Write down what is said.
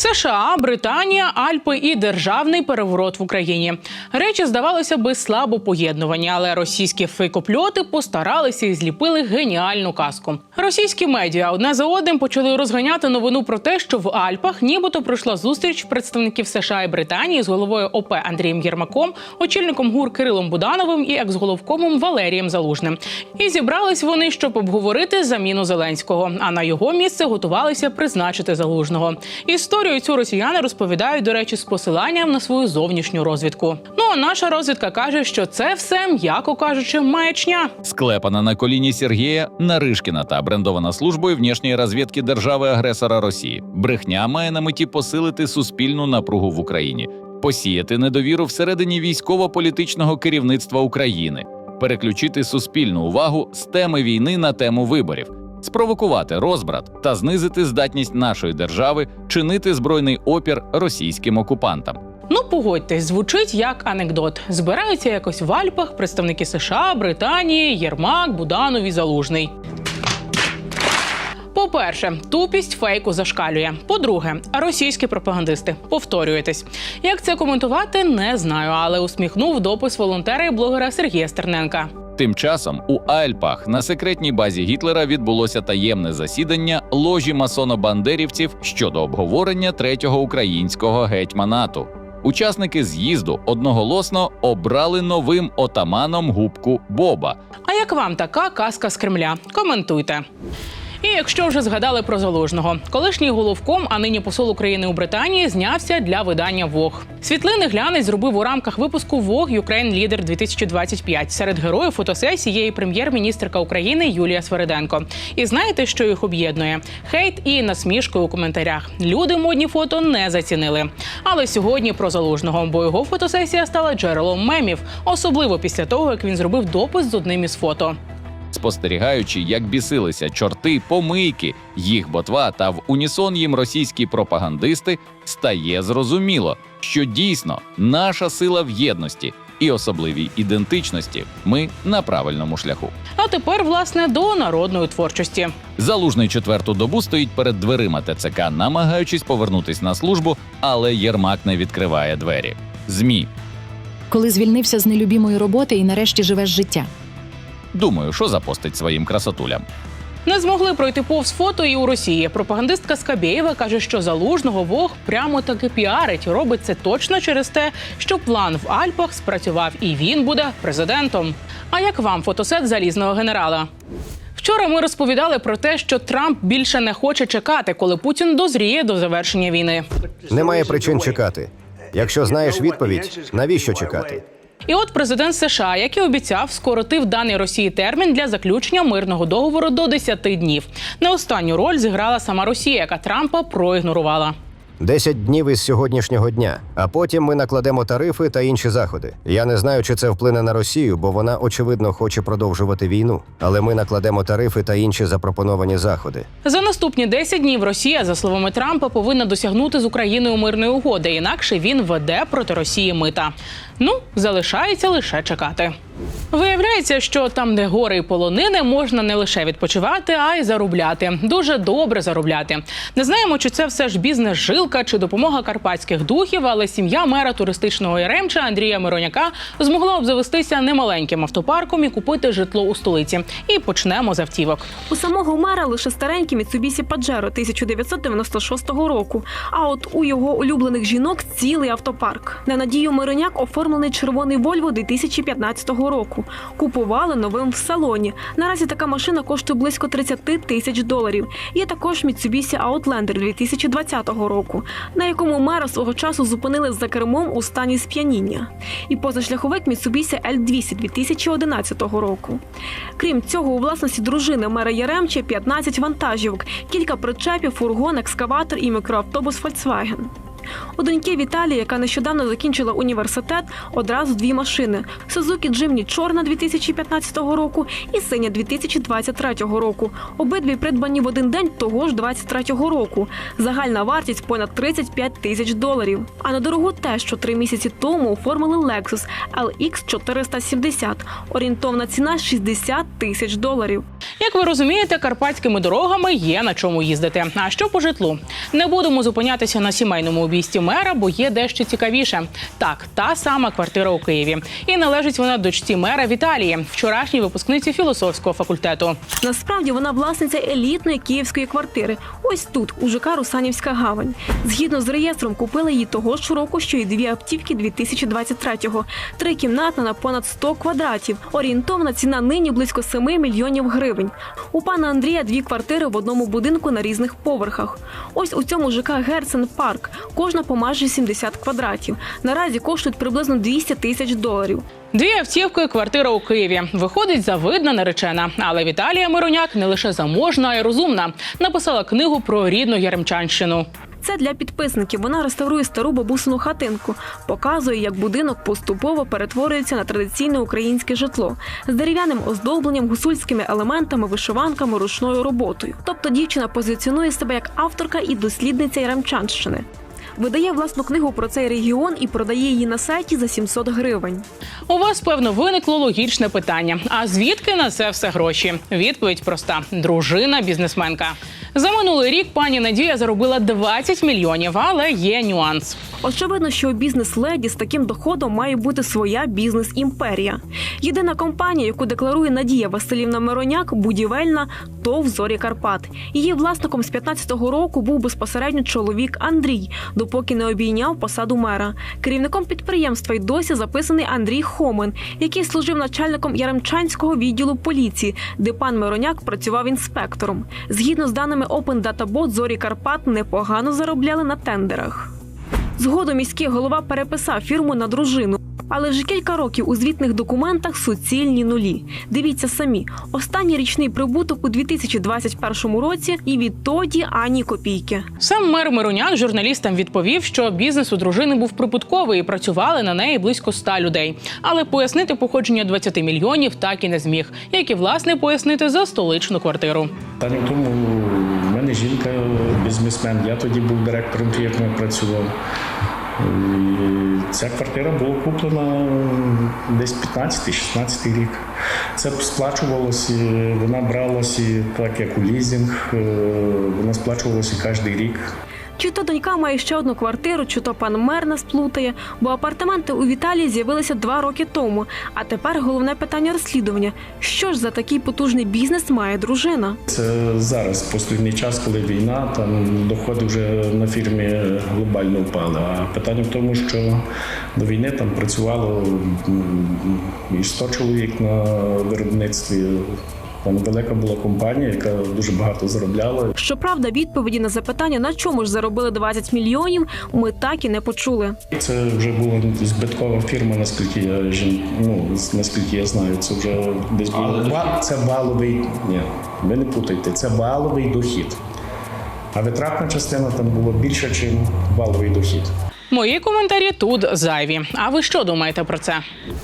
США, Британія, Альпи і державний переворот в Україні. Речі здавалося би слабо поєднувані, але російські фейкопльоти постаралися і зліпили геніальну казку. Російські медіа одне за одним почали розганяти новину про те, що в Альпах нібито пройшла зустріч представників США і Британії з головою ОП Андрієм Єрмаком, очільником ГУР Кирилом Будановим і екс-головкомом Валерієм Залужним. І зібрались вони, щоб обговорити заміну Зеленського. А на його місце готувалися призначити залужного. Історію цю росіяни розповідають, до речі, з посиланням на свою зовнішню розвідку. Ну а наша розвідка каже, що це все, м'яко кажучи, маячня. Склепана на коліні Сергія Наришкіна та брендована службою внішньої розвідки держави-агресора Росії. Брехня має на меті посилити суспільну напругу в Україні, посіяти недовіру всередині військово-політичного керівництва України, переключити суспільну увагу з теми війни на тему виборів. Спровокувати розбрат та знизити здатність нашої держави чинити збройний опір російським окупантам. Ну, погодьтесь, звучить як анекдот. Збираються якось в Альпах представники США, Британії, Єрмак, Буданов і Залужний. По-перше, тупість фейку зашкалює. По-друге, російські пропагандисти повторюєтесь. Як це коментувати, не знаю, але усміхнув допис волонтера і блогера Сергія Стерненка. Тим часом у Альпах на секретній базі Гітлера відбулося таємне засідання ложі масоно-бандерівців щодо обговорення третього українського гетьманату. Учасники з'їзду одноголосно обрали новим отаманом губку Боба. А як вам така казка з Кремля? Коментуйте. І якщо вже згадали про залужного, колишній головком, а нині посол України у Британії, знявся для видання Вог. Світлини глянець зробив у рамках випуску Вог Ukraine Leader 2025. Серед героїв фотосесії є і прем'єр-міністрка України Юлія Свериденко. І знаєте, що їх об'єднує? Хейт і насмішки у коментарях. Люди модні фото не зацінили. Але сьогодні про залужного, бо його фотосесія стала джерелом мемів, особливо після того, як він зробив допис з одним із фото. Спостерігаючи, як бісилися чорти, помийки, їх ботва та в унісон їм російські пропагандисти, стає зрозуміло, що дійсно наша сила в єдності і особливій ідентичності. Ми на правильному шляху. А тепер, власне, до народної творчості. Залужний четверту добу стоїть перед дверима ТЦК, намагаючись повернутись на службу, але Єрмак не відкриває двері. Змі. коли звільнився з нелюбімої роботи і нарешті живеш життя. Думаю, що запостить своїм красотулям. Не змогли пройти повз фото і у Росії. Пропагандистка Скабєєва каже, що залужного Вог прямо таки піарить. Робить це точно через те, що план в Альпах спрацював, і він буде президентом. А як вам фотосет залізного генерала? Вчора ми розповідали про те, що Трамп більше не хоче чекати, коли Путін дозріє до завершення війни. Немає причин чекати. Якщо знаєш відповідь, навіщо чекати? І от президент США, як і обіцяв, скоротив даний Росії термін для заключення мирного договору до 10 днів. Не останню роль зіграла сама Росія, яка Трампа проігнорувала. Десять днів із сьогоднішнього дня, а потім ми накладемо тарифи та інші заходи. Я не знаю, чи це вплине на Росію, бо вона очевидно хоче продовжувати війну. Але ми накладемо тарифи та інші запропоновані заходи. За наступні 10 днів Росія, за словами Трампа, повинна досягнути з Україною мирної угоди. Інакше він веде проти Росії мита. Ну залишається лише чекати. Виявляється, що там, де гори і полонини, можна не лише відпочивати, а й заробляти. Дуже добре заробляти. Не знаємо, чи це все ж бізнес-жилка чи допомога карпатських духів, але сім'я мера туристичного Яремча Андрія Мироняка змогла обзавестися немаленьким автопарком і купити житло у столиці. І почнемо з автівок. У самого мера лише старенький Mitsubishi Pajero 1996 року. А от у його улюблених жінок цілий автопарк. На надію Мироняк оформлений червоний Volvo 2015 року. Купували новим в салоні. Наразі така машина коштує близько 30 тисяч доларів. Є також Mitsubishi Outlander 2020 року, на якому мера свого часу зупинили за кермом у стані сп'яніння. І позашляховик Mitsubishi L200 2011 року. Крім цього, у власності дружини мера Яремча 15 вантажівок, кілька причепів, фургон, екскаватор і мікроавтобус Volkswagen. У доньки Віталії, яка нещодавно закінчила університет, одразу дві машини: Сузукі Джимні Чорна 2015 року і синя 2023 року. Обидві придбані в один день того ж 23-го року. Загальна вартість понад 35 тисяч доларів. А на дорогу те, що три місяці тому оформили Lexus LX 470. Орієнтовна ціна 60 тисяч доларів. Як ви розумієте, карпатськими дорогами є на чому їздити. А що по житлу? Не будемо зупинятися на сімейному обійсті мера, бо є дещо цікавіше. Так, та сама квартира у Києві. І належить вона дочці мера Віталії, вчорашній випускниці філософського факультету. Насправді вона власниця елітної київської квартири. Ось тут, у ЖК Русанівська гавань. Згідно з реєстром, купили її того ж року, що й дві автівки 2023-го. Трикімнатна на понад 100 квадратів. Орієнтовна ціна нині близько 7 мільйонів гривень. У пана Андрія дві квартири в одному будинку на різних поверхах. Ось у цьому ЖК Герцен Парк. Кожна по майже 70 квадратів. Наразі коштують приблизно 200 тисяч доларів. Дві автівки, квартира у Києві. Виходить завидна наречена. Але Віталія Мироняк не лише заможна, а й розумна. Написала книгу про рідну Яремчанщину. Це для підписників. Вона реставрує стару бабусину хатинку, показує, як будинок поступово перетворюється на традиційне українське житло з дерев'яним оздобленням, гусульськими елементами, вишиванками, ручною роботою. Тобто дівчина позиціонує себе як авторка і дослідниця Яремчанщини. Видає власну книгу про цей регіон і продає її на сайті за 700 гривень. У вас певно виникло логічне питання: а звідки на це все гроші? Відповідь проста: дружина бізнесменка. За минулий рік пані Надія заробила 20 мільйонів, але є нюанс. Очевидно, що у бізнес-леді з таким доходом має бути своя бізнес-імперія. Єдина компанія, яку декларує Надія Василівна Мироняк, будівельна ТОВ «Зорі Карпат. Її власником з 15-го року був безпосередньо чоловік Андрій, допоки не обійняв посаду мера. Керівником підприємства й досі записаний Андрій Хомин, який служив начальником Яремчанського відділу поліції, де пан Мироняк працював інспектором. Згідно з даними Open Data Bot, зорі Карпат непогано заробляли на тендерах. Згодом міський голова переписав фірму на дружину. Але вже кілька років у звітних документах суцільні нулі. Дивіться самі, останній річний прибуток у 2021 році, і відтоді ані копійки. Сам мер Мироняк журналістам відповів, що бізнес у дружини був прибутковий і працювали на неї близько 100 людей. Але пояснити походження 20 мільйонів так і не зміг, як і власне пояснити за столичну квартиру. В тому, мене жінка бізнесмен, я тоді був директором фірми, працював. І ця квартира була куплена десь 15-16 рік. Це сплачувалося, вона бралася так, як у лізинг, е, вона сплачувалася кожен рік. Чи то донька має ще одну квартиру, чи то пан мер нас плутає, бо апартаменти у Віталії з'явилися два роки тому. А тепер головне питання розслідування: що ж за такий потужний бізнес має дружина? Це зараз, останній час, коли війна, там доходи вже на фірмі глобально впали. А питання в тому, що до війни там працювало і 100 чоловік на виробництві. Там велика була компанія, яка дуже багато заробляла. Щоправда, відповіді на запитання, на чому ж заробили 20 мільйонів, ми так і не почули. Це вже була збиткова фірма, наскільки я жін- ну, наскільки я знаю. Це вже десь було. Ба- Це баловий. Ні, ви не путайте, це баловий дохід. А витратна частина там була більше, ніж баловий дохід. Мої коментарі тут зайві. А ви що думаєте про це?